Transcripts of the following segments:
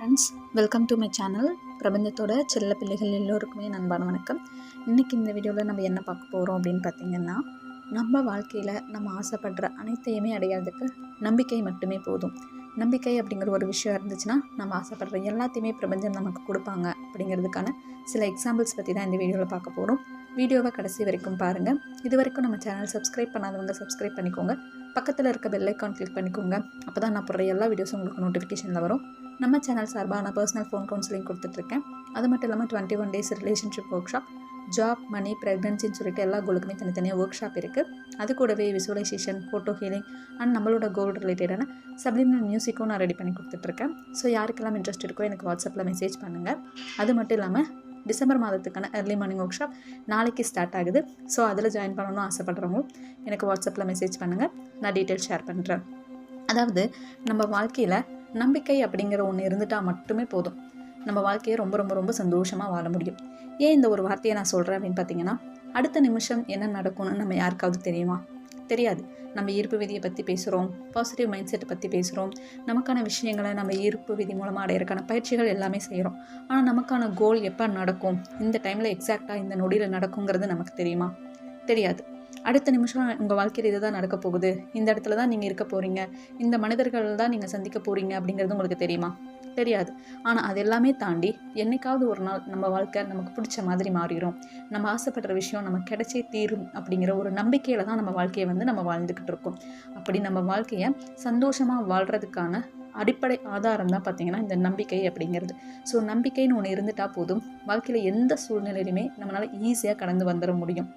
Friends welcome to my channel பிரபஞ்சத்தோட செல்ல பிள்ளைகள் எல்லோருக்குமே நண்பான வணக்கம். இன்றைக்கி இந்த வீடியோவில் நம்ம என்ன பார்க்க போகிறோம் அப்படின்னு பார்த்திங்கன்னா நம்ம வாழ்க்கையில் நம்ம ஆசைப்படுற அனைத்தையுமே அடையாததுக்கு நம்பிக்கை மட்டுமே போதும். நம்பிக்கை அப்படிங்கிற ஒரு விஷயம் இருந்துச்சுன்னா நம்ம ஆசைப்படுற எல்லாத்தையுமே பிரபஞ்சம் நமக்கு கொடுப்பாங்க அப்படிங்கிறதுக்கான சில எக்ஸாம்பிள்ஸ் பற்றி தான் இந்த வீடியோவில் பார்க்க போகிறோம் வீடியோவை கடைசி வரைக்கும் பாருங்கள் இது வரைக்கும் நம்ம சேனல் சப்ஸ்கிரைப் பண்ணாதவங்க சப்ஸ்கிரைப் பண்ணிக்கோங்க. பக்கத்தில் இருக்க பெல் ஐக்கான் கிளிக் பண்ணிக்கோங்க. அப்போ தான் நான் போடுற எல்லா வீடியோஸும் உங்களுக்கு நோட்டிஃபிகேஷனில் வரும். நம்ம சேனல் சார்பாக நான் பர்சனல் ஃபோன் கவுன்சிலிங் கொடுத்துட்ருக்கேன். அது மட்டும் இல்லாமல் twenty one days relationship workshop job money ப்ரெக்னன்சின்னு சொல்லிட்டு எல்லா கோலுக்குமே தனித்தனியாக ஒர்க் ஷாப் இருக்குது அது கூடவே விசுவலைசேஷன் ஃபோட்டோ ஹீலிங் அண்ட் நம்மளோட கோல் ரிலேட்டடான சப்ளிமினல் மியூசிக்கும் நான் ரெடி பண்ணி கொடுத்துட்ருக்கேன். ஸோ யாருக்கெல்லாம் இன்ட்ரெஸ்ட் இருக்கோ எனக்கு வாட்ஸ்அப்பில் மெசேஜ் பண்ணுங்கள் அது மட்டும் இல்லாமல் டிசம்பர் மாதத்துக்கான ஏர்லி மார்னிங் ஒர்க் ஷாப் நாளைக்கு ஸ்டார்ட் ஆகுது. ஸோ அதில் ஜாயின் பண்ணணும்னு ஆசைப்பட்றவங்களும் எனக்கு வாட்ஸ்அப்பில் மெசேஜ் பண்ணுங்கள் நான் டீட்டெயில் ஷேர் பண்ணுறேன் அதாவது நம்ம வாழ்க்கையில் நம்பிக்கை அப்படிங்கிற ஒன்று இருந்துட்டால் மட்டுமே போதும். நம்ம வாழ்க்கையை ரொம்ப ரொம்ப ரொம்ப சந்தோஷமாக வாழ முடியும். ஏன் இந்த ஒரு வார்த்தையை நான் சொல்கிறேன் அப்படின்னு பார்த்தீங்கன்னா அடுத்த நிமிஷம் என்ன நடக்கும்னு நம்ம யாருக்காவது தெரியுமா? தெரியாது. நம்ம ஈர்ப்பு விதியை பற்றி பேசுகிறோம் பாசிட்டிவ் மைண்ட் செட்டை பற்றி பேசுகிறோம் நமக்கான விஷயங்களை நம்ம ஈர்ப்பு விதி மூலமாக அடையிறக்கான பயிற்சிகள் எல்லாமே செய்கிறோம் ஆனால் நமக்கான கோல் எப்போ நடக்கும்? இந்த டைமில் எக்ஸாக்டாக இந்த நொடியில் நடக்குங்கிறது நமக்கு தெரியுமா? தெரியாது. அடுத்த நிமிஷம் உங்கள் வாழ்க்கையில் இதுதான் நடக்க போகுது. இந்த இடத்துல தான் நீங்கள் இருக்க போகிறீங்க இந்த மனிதர்கள் தான் நீங்கள் சந்திக்க போகிறீங்க அப்படிங்கிறது உங்களுக்கு தெரியுமா? தெரியாது. ஆனால் அது எல்லாமே தாண்டி என்னைக்காவது ஒரு நாள் நம்ம வாழ்க்கை நமக்கு பிடிச்ச மாதிரி மாறிடும் நம்ம ஆசைப்படுற விஷயம் நம்ம கிடைச்சே தீரும் அப்படிங்கிற ஒரு நம்பிக்கையில் தான் நம்ம வாழ்க்கையை வந்து நம்ம வாழ்ந்துக்கிட்டு இருக்கோம். அப்படி நம்ம வாழ்க்கையை சந்தோஷமாக வாழ்கிறதுக்கான அடிப்படை ஆதாரம் தான் பார்த்திங்கன்னா இந்த நம்பிக்கை அப்படிங்கிறது. ஸோ நம்பிக்கைன்னு ஒன்று இருந்துட்டால் போதும். வாழ்க்கையில் எந்த சூழ்நிலையிலுமே நம்மளால் ஈஸியாக கடந்து வந்துட முடியும்.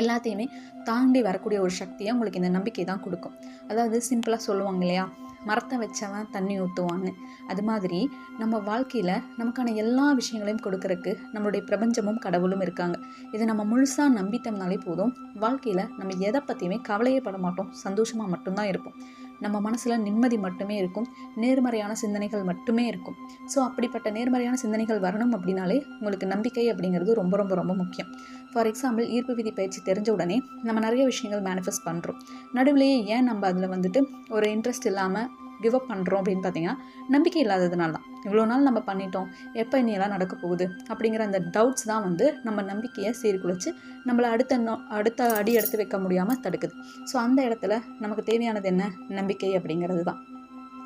எல்லாத்தையுமே தாண்டி வரக்கூடிய ஒரு சக்தியை உங்களுக்கு இந்த நம்பிக்கை தான் கொடுக்கும். அதாவது சிம்பிளாக சொல்லுவாங்க இல்லையா? மரத்தை வச்சவன் தண்ணி ஊற்றுவான்னு அது மாதிரி நம்ம வாழ்க்கையில் நமக்கான எல்லா விஷயங்களையும் கொடுக்கறக்கு நம்மளுடைய பிரபஞ்சமும் கடவுளும் இருக்காங்க. இதை நம்ம முழுசாக நம்பிட்டோம்னாலே போதும் வாழ்க்கையில் நம்ம எதை பற்றியுமே கவலையே பட மாட்டோம். சந்தோஷமாக மட்டும்தான் இருப்போம். நம்ம மனசில் நிம்மதி மட்டுமே இருக்கும். நேர்மறையான சிந்தனைகள் மட்டுமே இருக்கும். ஸோ அப்படிப்பட்ட நேர்மறையான சிந்தனைகள் வரணும் அப்படின்னாலே உங்களுக்கு நம்பிக்கை அப்படிங்கிறது ரொம்ப ரொம்ப ரொம்ப முக்கியம். ஃபார் எக்ஸாம்பிள் ஈர்ப்பு விதி பயிற்சி தெரிஞ்ச உடனே நம்ம நிறைய விஷயங்கள் மேனிஃபெஸ்ட் பண்ணுறோம் நடுவிலேயே ஏன் நம்ம அதில் வந்துட்டு ஒரு இன்ட்ரெஸ்ட் இல்லாமல் கிவ் அப் பண்ணுறோம் அப்படின்னு பார்த்தீங்கன்னா நம்பிக்கை இல்லாததுனால தான். இவ்வளோ நாள் நம்ம பண்ணிட்டோம் எப்போ இனியெல்லாம் நடக்க போகுது அப்படிங்கிற அந்த டவுட்ஸ் தான் வந்து நம்ம நம்பிக்கையை சீர்குலைச்சு நம்மளை அடுத்த நோ அடுத்த அடி எடுத்து வைக்க முடியாமல் தடுக்குது. ஸோ அந்த இடத்துல நமக்கு தேவையானது என்ன? நம்பிக்கை அப்படிங்கிறது தான்.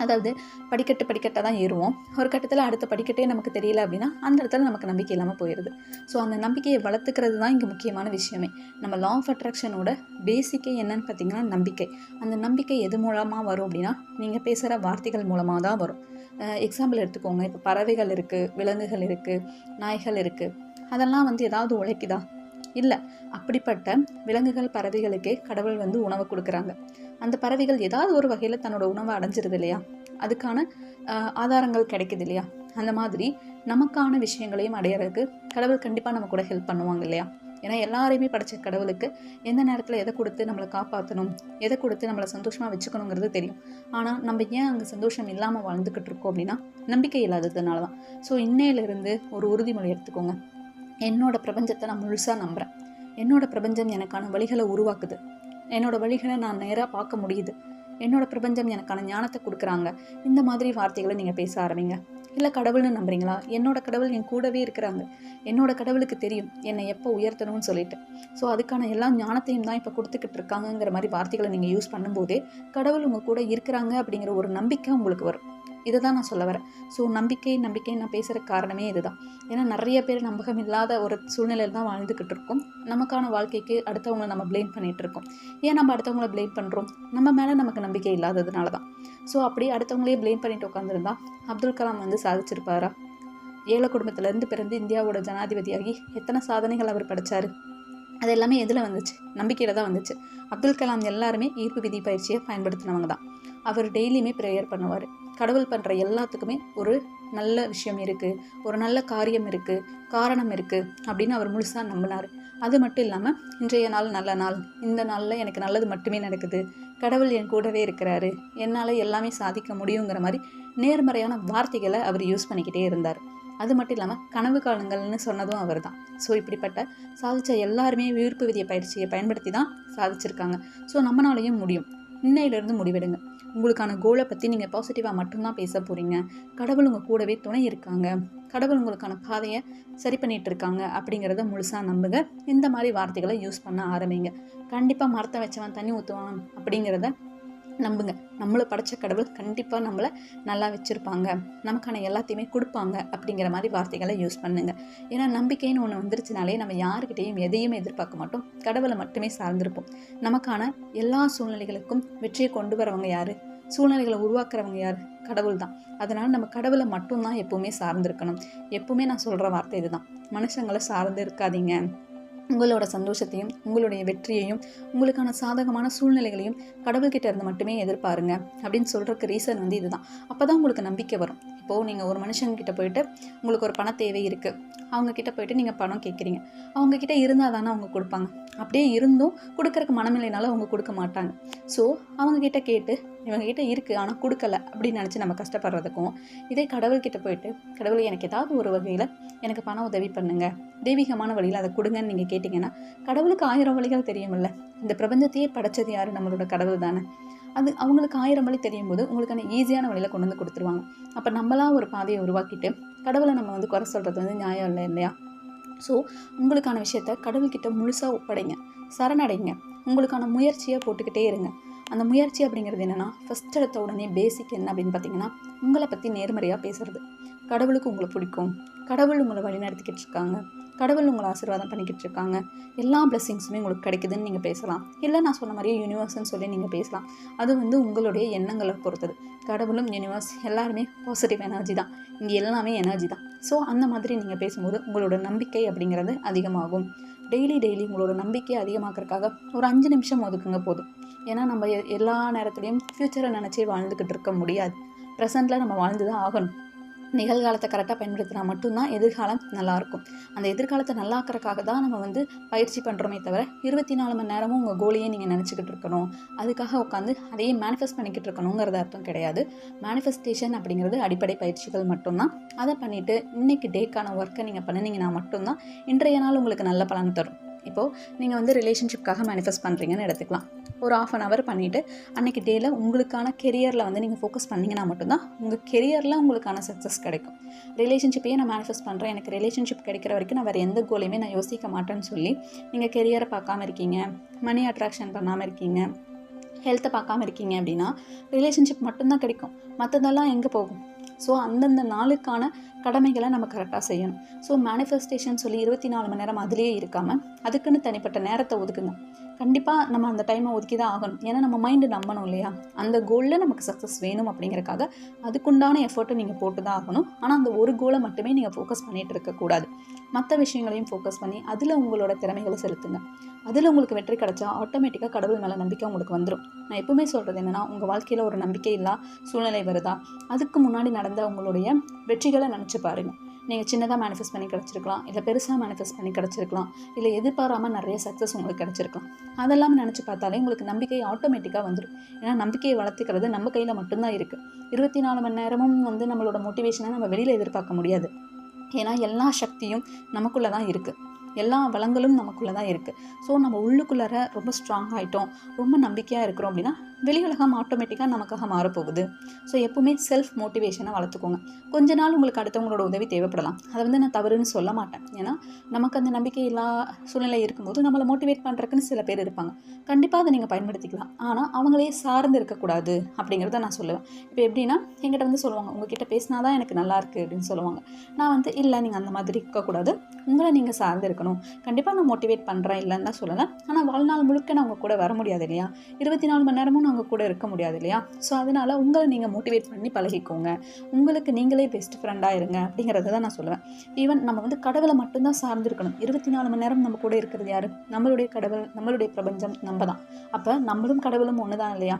அதாவது படிக்கட்டு படிக்கட்டாக தான் ஏறுவோம். ஒரு கட்டத்தில் அடுத்த படிக்கட்டே நமக்கு தெரியல அப்படின்னா அந்த இடத்துல நமக்கு நம்பிக்கை இல்லாமல் போயிடுது ஸோ அந்த நம்பிக்கையை வளர்த்துக்கிறது தான் இங்கே முக்கியமான விஷயமே. நம்ம லா ஆஃப் அட்ராக்ஷனோட பேசிக்கே என்னன்னு பார்த்தீங்கன்னா நம்பிக்கை. அந்த நம்பிக்கை எது மூலமாக வரும் அப்படின்னா நீங்கள் பேசுகிற வார்த்தைகள் மூலமாக தான் வரும். எக்ஸாம்பிள் எடுத்துக்கோங்க. இப்போ பறவைகள் இருக்குது விலங்குகள் இருக்குது நாய்கள் இருக்குது அதெல்லாம் வந்து ஏதாவது உழைக்குதா? இல்லை அப்படிப்பட்ட விலங்குகள் பறவைகளுக்கே கடவுள் வந்து உணவு கொடுக்குறாங்க. அந்த பறவைகள் ஏதாவது ஒரு வகையில் தன்னோட உணவை அடைஞ்சிருது இல்லையா? அதுக்கான ஆதாரங்கள் கிடைக்குது இல்லையா? அந்த மாதிரி நமக்கான விஷயங்களையும் அடையிறதுக்கு கடவுள் கண்டிப்பாக நம்ம கூட ஹெல்ப் பண்ணுவாங்க இல்லையா? ஏன்னா எல்லாரையுமே படைச்ச கடவுளுக்கு எந்த நேரத்தில் எதை கொடுத்து நம்மளை காப்பாற்றணும் எதை கொடுத்து நம்மளை சந்தோஷமாக வச்சுக்கணுங்கிறது தெரியும். ஆனால் நம்ம ஏன் அங்கே சந்தோஷம் இல்லாமல் வாழ்ந்துக்கிட்டு இருக்கோம் அப்படின்னா நம்பிக்கை இல்லாததுனால தான் ஸோ இன்னையிலிருந்து ஒரு உறுதிமொழி எடுத்துக்கோங்க. என்னோட பிரபஞ்சத்தை நான் முழுசாக நம்புகிறேன் என்னோட பிரபஞ்சம் எனக்கான வழிகளை உருவாக்குது. என்னோட வழிகளை நான் நேராக பார்க்க முடியுது. என்னோட பிரபஞ்சம் எனக்கான ஞானத்தை கொடுக்குறாங்க. இந்த மாதிரி வார்த்தைகளை நீங்கள் பேச ஆரம்பிங்க. இல்லை கடவுள்னு நம்புறீங்களா? என்னோட கடவுள் என் கூடவே இருக்கிறாங்க. என்னோட கடவுளுக்கு தெரியும். என்னை எப்போ உயர்த்தணும்னு சொல்லிட்டு. ஸோ அதுக்கான எல்லா ஞானத்தையும் தான் இப்போ கொடுத்துக்கிட்டு இருக்காங்கங்கிற மாதிரி வார்த்தைகளை நீங்கள் யூஸ் பண்ணும்போதே கடவுள் உங்கள் கூட இருக்கிறாங்க அப்படிங்கிற ஒரு நம்பிக்கை உங்களுக்கு வரும். இதை தான் நான் சொல்ல வரேன். ஸோ நம்பிக்கை நம்பிக்கை நான் பேசுகிற காரணமே இதுதான். ஏன்னா நிறைய பேர் நம்பகம் இல்லாத ஒரு சூழ்நிலையில் தான் வாழ்ந்துக்கிட்டு இருக்கோம். நமக்கான வாழ்க்கைக்கு அடுத்தவங்களை நம்ம ப்ளேம் பண்ணிகிட்டு இருக்கோம். ஏன் நம்ம அடுத்தவங்கள பிளேம் பண்ணுறோம் நம்ம மேலே நமக்கு நம்பிக்கை இல்லாததுனால தான். ஸோ அப்படி அடுத்தவங்களே பிளேம் பண்ணிட்டு உட்காந்துருந்தா அப்துல் கலாம் வந்து சாதிச்சிருப்பாரா? ஏழை குடும்பத்திலேருந்து பிறந்து இந்தியாவோட ஜனாதிபதியாகி எத்தனை சாதனைகள் அவர் படித்தார் அது எல்லாமே எதில் வந்துச்சு? நம்பிக்கையில் தான் வந்துச்சு. அப்துல் கலாம் எல்லாருமே ஈர்ப்பு விதி பயிற்சியை பயன்படுத்தினவங்க தான். அவர் டெய்லியுமே ப்ரேயர் பண்ணுவார். கடவுள் பண்ணுற எல்லாத்துக்குமே ஒரு நல்ல விஷயம் இருக்குது ஒரு நல்ல காரியம் இருக்குது காரணம் இருக்குது அப்படின்னு அவர் முழுசாக நம்பினார். அது மட்டும் இல்லாமல் இன்றைய நாள் நல்ல நாள் இந்த நாளில் எனக்கு நல்லது மட்டுமே நடக்குது கடவுள் என் கூடவே இருக்கிறாரு என்னால் எல்லாமே சாதிக்க முடியுங்கிற மாதிரி நேர்மறையான வார்த்தைகளை அவர் யூஸ் பண்ணிக்கிட்டே இருந்தார். அது மட்டும் இல்லாமல் கனவு காலங்கள்னு சொன்னதும் அவர் தான் ஸோ இப்படிப்பட்ட சாதித்த எல்லாருமே விருப்பு விதிய பயிற்சியை பயன்படுத்தி தான் சாதிச்சிருக்காங்க. ஸோ நம்மளாலையும் முடியும். இன்னையிலிருந்து முடிவெடுங்க. உங்களுக்கான கோலை பற்றி நீங்கள் பாசிட்டிவாக மட்டும்தான் பேச போகிறீங்க கடவுள் உங்கள் கூடவே துணை இருக்காங்க. கடவுள் உங்களுக்கான பாதையை சரி பண்ணிட்டு இருக்காங்க அப்படிங்கிறத முழுசாக நம்புங்க. இந்த மாதிரி வார்த்தைகளை யூஸ் பண்ண ஆரம்பிங்க. கண்டிப்பாக மரத்தை வச்சவன் தண்ணி ஊற்றுவான் அப்படிங்கிறத நம்புங்க. நம்மளை படைச்ச கடவுள் கண்டிப்பாக நம்மளை நல்லா வச்சுருப்பாங்க. நமக்கான எல்லாத்தையுமே கொடுப்பாங்க அப்படிங்கிற மாதிரி வார்த்தைகளை யூஸ் பண்ணுங்க. ஏன்னா நம்பிக்கைன்னு ஒன்று வந்துருச்சுனாலே நம்ம யாருக்கிட்டேயும் எதையும் எதிர்பார்க்க மாட்டோம். கடவுளை மட்டுமே சார்ந்திருப்போம். நமக்கான எல்லா சூழ்நிலைகளுக்கும் வெற்றியை கொண்டு வரவங்க யார்? சூழ்நிலைகளை உருவாக்குறவங்க யார்? கடவுள் தான். அதனால் நம்ம கடவுளை மட்டும்தான் எப்போவுமே சார்ந்திருக்கணும். எப்போவுமே நான் சொல்கிற வார்த்தை இதுதான். மனுஷங்களை சார்ந்து இருக்காதீங்க. உங்களோட சந்தோஷத்தையும் உங்களுடைய வெற்றியையும் உங்களுக்கான சாதகமான சூழ்நிலைகளையும் கடவுள்கிட்ட இருந்து மட்டுமே எதிர்பாருங்க. அப்படின்னு சொல்கிறதுக்கு ரீசன் வந்து இதுதான். அப்போ தான் உங்களுக்கு நம்பிக்கை வரும். இப்போது நீங்கள் ஒரு மனுஷங்கிட்ட போயிட்டு உங்களுக்கு ஒரு பண தேவை இருக்குது அவங்கக்கிட்ட போயிட்டு நீங்கள் பணம் கேட்குறீங்க அவங்கக்கிட்ட இருந்தால் தானே அவங்க கொடுப்பாங்க. அப்படியே இருந்தும் கொடுக்கறக்கு மனமில்லைனாலும் அவங்க கொடுக்க மாட்டாங்க. ஸோ அவங்கக்கிட்ட கேட்டு இவங்ககிட்ட இருக்குது ஆனால் கொடுக்கல அப்படின்னு நினச்சி நம்ம கஷ்டப்படுறதுக்கும் இதே கடவுள்கிட்ட போயிட்டு கடவுள் எனக்கு ஏதாவது ஒரு வகையில் எனக்கு பண உதவி பண்ணுங்கள் தெய்வீகமான வழியில் அதை கொடுங்கன்னு நீங்கள் கேட்டிங்கன்னா கடவுளுக்கு ஆயிரம் வழிகள் தெரியுமில்ல இந்த பிரபஞ்சத்தையே படைச்சது யார்? நம்மளோட கடவுள் தானே. அது அவங்களுக்கு ஆயிரம் வழி தெரியும் போது உங்களுக்கான ஈஸியான வழியில் கொண்டு வந்து கொடுத்துருவாங்க. அப்போ நம்மளாம் ஒரு பாதையை உருவாக்கிட்டு கடவுளை நம்ம வந்து குறை சொல்கிறது வந்து நியாயம் இல்லை இல்லையா? ஸோ உங்களுக்கான விஷயத்த கடவுள்கிட்ட முழுசாக ஒப்படைங்க. சரணடைங்க. உங்களுக்கான முயற்சியை போட்டுக்கிட்டே இருங்க. அந்த முயற்சி அப்படிங்கிறது என்னென்னா ஃபஸ்ட் எடுத்த உடனே பேசிக் என்ன அப்படின்னு பார்த்தீங்கன்னா உங்களை பற்றி நேர்மறையாக பேசுகிறது கடவுளுக்கு உங்களை பிடிக்கும். கடவுள் உங்களை வழி நடத்திக்கிட்டு இருக்காங்க. கடவுள் உங்களை ஆசீர்வாதம் பண்ணிக்கிட்டு இருக்காங்க. எல்லா பிளெஸிங்ஸுமே உங்களுக்கு கிடைக்குதுன்னு நீங்கள் பேசலாம். இல்லை நான் சொன்ன மாதிரியே யூனிவர்ஸ்ன்னு சொல்லி நீங்கள் பேசலாம். அது வந்து உங்களுடைய எண்ணங்களை பொறுத்தது. கடவுளும் யூனிவர்ஸ் எல்லாருமே பாசிட்டிவ் எனர்ஜி தான். இங்கே எல்லாமே எனர்ஜி தான். ஸோ அந்த மாதிரி நீங்கள் பேசும்போது உங்களோட நம்பிக்கை அப்படிங்கிறது அதிகமாகும். டெய்லி டெய்லி உங்களோட நம்பிக்கையை அதிகமாக்குறதுக்காக ஒரு அஞ்சு நிமிஷம் ஒதுக்குங்க போதும். ஏன்னா நம்ம எ- எல்லா நேரத்துலையும் ஃப்யூச்சரை நினச்சி வாழ்ந்துக்கிட்டு இருக்க முடியாது. ப்ரெசண்ட்டில் நம்ம வாழ்ந்து தான் ஆகணும். நிகழ்காலத்தை கரெக்டாக பயன்படுத்தினா மட்டும்தான் எதிர்காலம் நல்லாயிருக்கும். அந்த எதிர்காலத்தை நல்லாக்கிறதுக்காக தான் நம்ம வந்து பயிற்சி பண்ணுறோமே தவிர இருபத்தி நாலு மணி நேரமும் உங்கள் கோலையே நீங்கள் நினச்சிக்கிட்டு இருக்கணும். அதுக்காக உட்காந்து அதையே மேனிஃபெஸ்ட் பண்ணிக்கிட்டு இருக்கணுங்கிறது அர்த்தம் கிடையாது. மேனிஃபெஸ்டேஷன் அப்படிங்கிறது அடிப்படை பயிற்சிகள் மட்டும்தான். அதை பண்ணிவிட்டு இன்னைக்கு டேக்கான ஒர்க்கை நீங்கள் பண்ணினீங்கன்னா மட்டும்தான் இன்றைய நாள் உங்களுக்கு நல்ல பலன் தரும். இப்போது நீங்கள் வந்து ரிலேஷன்ஷிப்காக மேனிஃபெஸ்ட் பண்ணுறீங்கன்னு எடுத்துக்கலாம். ஒரு ஆஃப் அன் ஹவர் பண்ணிவிட்டு அன்றைக்கி டேயில் உங்களுக்கான கெரியரில் வந்து நீங்கள் ஃபோக்கஸ் பண்ணிங்கன்னா மட்டும்தான் உங்கள் கெரியரில் உங்களுக்கான சக்ஸஸ் கிடைக்கும். ரிலேஷன்ஷிப்பையே நான் மேனிஃபெஸ்ட் பண்ணுறேன் எனக்கு ரிலேஷன்ஷிப் கிடைக்கிற வரைக்கும் நான் வேறு எந்த கோலையுமே நான் யோசிக்க மாட்டேன்னு சொல்லி நீங்கள் கெரியரை பார்க்காம இருக்கீங்க மணி அட்ராக்ஷன் பண்ணாமல் இருக்கீங்க ஹெல்த்தை பார்க்காம இருக்கீங்க அப்படின்னா ரிலேஷன்ஷிப் மட்டும்தான் கிடைக்கும். மற்றதெல்லாம் எங்கே போகும்? ஸோ அந்தந்த நாளுக்கான கடமைகளை நம்ம கரெக்டாக செய்யணும். ஸோ மேனிஃபெஸ்டேஷன் சொல்லி இருபத்தி நாலு மணி நேரம் அதிலேயே இருக்காமல் அதுக்குன்னு தனிப்பட்ட நேரத்தை ஒதுக்குங்க. கண்டிப்பாக நம்ம அந்த டைமை ஒதுக்கி தான் ஆகணும். ஏன்னா நம்ம மைண்டு நம்பணும் இல்லையா? அந்த கோலில் நமக்கு சக்ஸஸ் வேணும் அப்படிங்கிறக்காக அதுக்குண்டான எஃபர்ட்டை நீங்கள் போட்டு தான் ஆகணும். ஆனால் அந்த ஒரு கோலை மட்டுமே நீங்கள் ஃபோக்கஸ் பண்ணிகிட்டு இருக்கக்கூடாது மற்ற விஷயங்களையும் ஃபோக்கஸ் பண்ணி அதில் உங்களோட திறமைகளை செலுத்துங்க. அதில் உங்களுக்கு வெற்றி கிடைச்சா ஆட்டோமேட்டிக்காக கடவுள் மேலே நம்பிக்கை உங்களுக்கு வந்துடும் நான் எப்பவுமே சொல்கிறது என்னென்னா உங்கள் வாழ்க்கையில் ஒரு நம்பிக்கை இல்லா சூழ்நிலை வருதா? அதுக்கு முன்னாடி நடந்த உங்களுடைய வெற்றிகளை நினச்சி பாருங்க. நீங்கள் சின்னதாக மேனிஃபெஸ்ட் பண்ணி கிடச்சிருக்கலாம். இல்லை பெருசாக மேனிஃபெஸ்ட் பண்ணி கிடச்சிருக்கலாம். இல்லை எதிர்பாராமல் நிறைய சக்ஸஸ் உங்களுக்கு கிடச்சிருக்கலாம். அதெல்லாம் நினச்சி பார்த்தாலே உங்களுக்கு நம்பிக்கை ஆட்டோமேட்டிக்காக வந்துடும் ஏன்னா நம்பிக்கையை வளர்த்துக்கிறது நம்ம கையில் மட்டும்தான் இருக்குது இருபத்தி நாலு மணி நேரமும் வந்து நம்மளோட மோட்டிவேஷனை நம்ம வெளியில் எதிர்பார்க்க முடியாது. ஏன்னா எல்லா சக்தியும் நமக்குள்ளே தான் இருக்குது எல்லா வளங்களும் நமக்குள்ளே தான் இருக்குது ஸோ நம்ம உள்ளுக்குள்ளார ரொம்ப ஸ்ட்ராங் ஆகிட்டோம் ரொம்ப நம்பிக்கையாக இருக்கிறோம் அப்படின்னா வெளி உலகம் ஆட்டோமேட்டிக்காக நமக்காக மாறப்போகுது. ஸோ எப்பவுமே செல்ஃப் மோட்டிவேஷனை வளர்த்துக்கோங்க. கொஞ்ச நாள் உங்களுக்கு அடுத்தவங்களோட உதவி தேவைப்படலாம். அதை வந்து நான் தவறுன்னு சொல்ல மாட்டேன். ஏன்னா நமக்கு அந்த நம்பிக்கை இல்லா சூழ்நிலை இருக்கும்போது நம்மளை மோட்டிவேட் பண்ணுறதுக்குன்னு சில பேர் இருப்பாங்க. கண்டிப்பாக அதை நீங்கள் பயன்படுத்திக்கலாம். ஆனால் அவங்களே சார்ந்து இருக்கக்கூடாது அப்படிங்கிறத நான் சொல்லுவேன். இப்போ எப்படின்னா எங்கிட்ட வந்து சொல்லுவாங்க உங்ககிட்ட பேசினா தான் எனக்கு நல்லா இருக்குது அப்படின்னு சொல்லுவாங்க. நான் வந்து இல்லை நீங்கள் அந்த மாதிரி இருக்கக்கூடாது. உங்களை நீங்கள் சார்ந்து இருக்கணும். கண்டிப்பாக நான் மோட்டிவேட் பண்ணுறேன் இல்லைன்னு தான் சொல்லலை. ஆனால் வாழ்நாள் முழுக்க நான் உங்கள் கூட வர முடியாது இல்லையா? இருபத்தி நாலு மணி நேரமும் அவங்க கூட இருக்க முடியாது இல்லையா? ஸோ அதனால் உங்களை நீங்கள் மோட்டிவேட் பண்ணி பழகிக்கோங்க. உங்களுக்கு நீங்களே பெஸ்ட் ஃப்ரெண்டாக இருங்க அப்படிங்கிறத தான் நான் சொல்லுவேன். ஈவன் நம்ம வந்து கடவுளை மட்டும்தான் சார்ந்திருக்கணும். இருபத்தி நாலு மணி நேரம் நம்ம கூட இருக்கிறது யார்? நம்மளுடைய கடவுள் நம்மளுடைய பிரபஞ்சம் நம்ம தான். அப்போ நம்மளும் கடவுளும் ஒன்று தான் இல்லையா?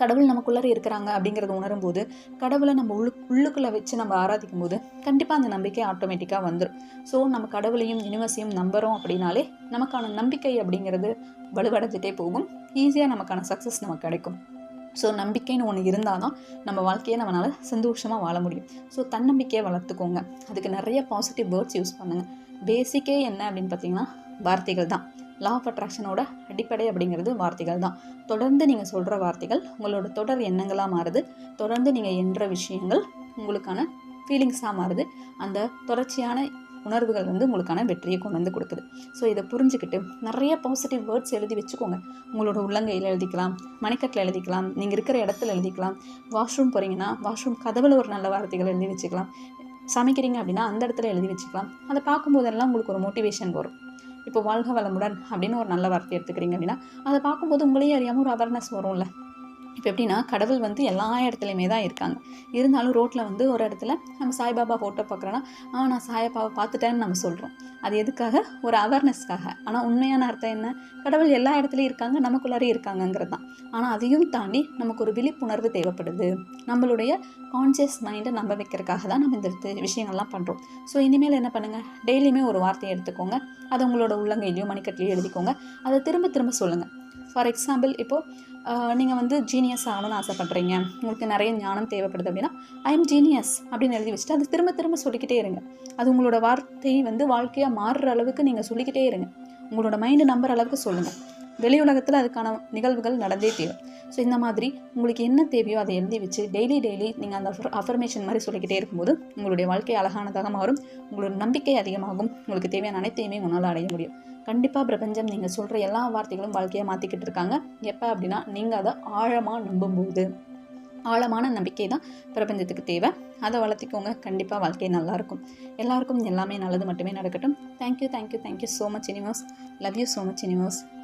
கடவுள் நமக்குள்ளார இருக்கிறாங்க அப்படிங்கிறத உணரும்போது கடவுளை நம்ம உள்ளு உள்ளுக்குள்ளே வச்சு நம்ம ஆராதிக்கும் போது கண்டிப்பாக அந்த நம்பிக்கை ஆட்டோமேட்டிக்காக வந்துடும் ஸோ நம்ம கடவுளையும் யூனிவர்ஸையும் நம்புகிறோம் அப்படின்னாலே நமக்கான நம்பிக்கை அப்படிங்கிறது வலுவடைஞ்சிட்டே போகும். ஈஸியாக நமக்கான சக்ஸஸ் நமக்கு கிடைக்கும். ஸோ நம்பிக்கைன்னு ஒன்று இருந்தால் தான் நம்ம வாழ்க்கையை நம்மளால் சந்தோஷமாக வாழ முடியும். ஸோ தன்னம்பிக்கையை வளர்த்துக்கோங்க. அதுக்கு நிறைய பாசிட்டிவ் வேர்ட்ஸ் யூஸ் பண்ணுங்கள் பேசிக்கே என்ன அப்படின்னு பார்த்தீங்கன்னா வார்த்தைகள் தான். லா ஆஃப் அட்ராக்ஷனோட அடிப்படை அப்படிங்கிறது வார்த்தைகள் தான். தொடர்ந்து நீங்கள் சொல்கிற வார்த்தைகள் உங்களோட தொடர் எண்ணங்களாக மாறுது. தொடர்ந்து நீங்கள் எண்ணுற விஷயங்கள் உங்களுக்கான ஃபீலிங்ஸாக மாறுது. அந்த தொடர்ச்சியான உணர்வுகள் வந்து உங்களுக்கான வெற்றியை கொண்டு வந்து கொடுக்குது. ஸோ இதை புரிஞ்சுக்கிட்டு நிறைய பாசிட்டிவ் வேர்ட்ஸ் எழுதி வச்சுக்கோங்க. உங்களோட உள்ளங்கையில் எழுதிக்கலாம் மணிக்கட்டில் எழுதிக்கலாம் நீங்கள் இருக்கிற இடத்துல எழுதிக்கலாம். வாஷ்ரூம் போகிறீங்கன்னா வாஷ்ரூம் கதவில் ஒரு நல்ல வார்த்தைகள் எழுதி வச்சுக்கலாம். சமைக்கிறீங்க அப்படின்னா அந்த இடத்துல எழுதி வச்சுக்கலாம். அதை பார்க்கும்போதெல்லாம் உங்களுக்கு ஒரு மோட்டிவேஷன் வரும். இப்போ வாழ்க வளமுடன் அப்படின்னு ஒரு நல்ல வார்த்தை எடுத்துக்கிறீங்க அப்படின்னா அதை பார்க்கும்போது உங்களையே அறியாமல் ஒரு அவேர்னஸ் வரும்ல. இப்போ எப்படின்னா கடவுள் வந்து எல்லா இடத்துலையுமே தான் இருக்காங்க. இருந்தாலும் ரோட்டில் வந்து ஒரு இடத்துல நம்ம சாய்பாபா ஃபோட்டோ பார்க்குறோன்னா ஆ நான் சாய்பாபா பார்த்துட்டேன்னு நம்ம சொல்கிறோம் அது எதுக்காக? ஒரு அவேர்னஸ்க்காக ஆனால் உண்மையான அர்த்தம் என்ன? கடவுள் எல்லா இடத்துலையும் இருக்காங்க நமக்குள்ளாரே இருக்காங்கங்கிறது தான். ஆனால் அதையும் தாண்டி நமக்கு ஒரு விழிப்புணர்வு தேவைப்படுது. நம்மளுடைய கான்சியஸ் மைண்டை நம்ப வைக்கிறதுக்காக தான் நம்ம இந்த விஷயங்கள்லாம் பண்ணுறோம் ஸோ இனிமேல் என்ன பண்ணுங்கள் டெய்லியுமே ஒரு வார்த்தையை எடுத்துக்கோங்க. அதை உங்களோட உள்ளங்கையிலையும் மணிக்கட்டிலையும் எழுதிக்கோங்க. அதை திரும்ப திரும்ப சொல்லுங்கள் ஃபார் எக்ஸாம்பிள் இப்போது நீங்கள் வந்து ஜீனியஸ் ஆகணும்னு ஆசைப்பட்றீங்க. உங்களுக்கு நிறைய ஞானம் தேவைப்படுது அப்படின்னா ஐ எம் ஜீனியஸ் அப்படின்னு எழுதி வச்சுட்டு அது திரும்ப திரும்ப சொல்லிக்கிட்டே இருங்க. அது உங்களோட வார்த்தை வந்து வாழ்க்கையாக மாறுற அளவுக்கு நீங்கள் சொல்லிக்கிட்டே இருங்க. உங்களோட மைண்டு நம்புற அளவுக்கு சொல்லுங்கள் வெளி உலகத்தில் அதுக்கான நிகழ்வுகள் நடந்தே தீரும். ஸோ இந்த மாதிரி உங்களுக்கு என்ன தேவையோ அதை எழுதி வச்சு டெய்லி டெய்லி நீங்கள் அந்த அஃபர்மேஷன் மாதிரி சொல்லிக்கிட்டே இருக்கும்போது உங்களுடைய வாழ்க்கை அழகானதாக மாறும். உங்களோட நம்பிக்கை அதிகமாகும். உங்களுக்கு தேவையான அனைத்தையுமே உங்களால் அடைய முடியும். கண்டிப்பாக பிரபஞ்சம் நீங்கள் சொல்கிற எல்லா வார்த்தைகளும் வாழ்க்கையை மாற்றிக்கிட்டு இருக்காங்க. எப்போ அப்படின்னா நீங்கள் அதை ஆழமாக நம்பும்போது. ஆழமான நம்பிக்கை தான் பிரபஞ்சத்துக்கு தேவை. அதை வளர்த்திக்கோங்க. கண்டிப்பாக வாழ்க்கை நல்லாயிருக்கும். எல்லாருக்கும் எல்லாமே நல்லது மட்டுமே நடக்கட்டும். Thank you thank you thank you so much universe love you so much universe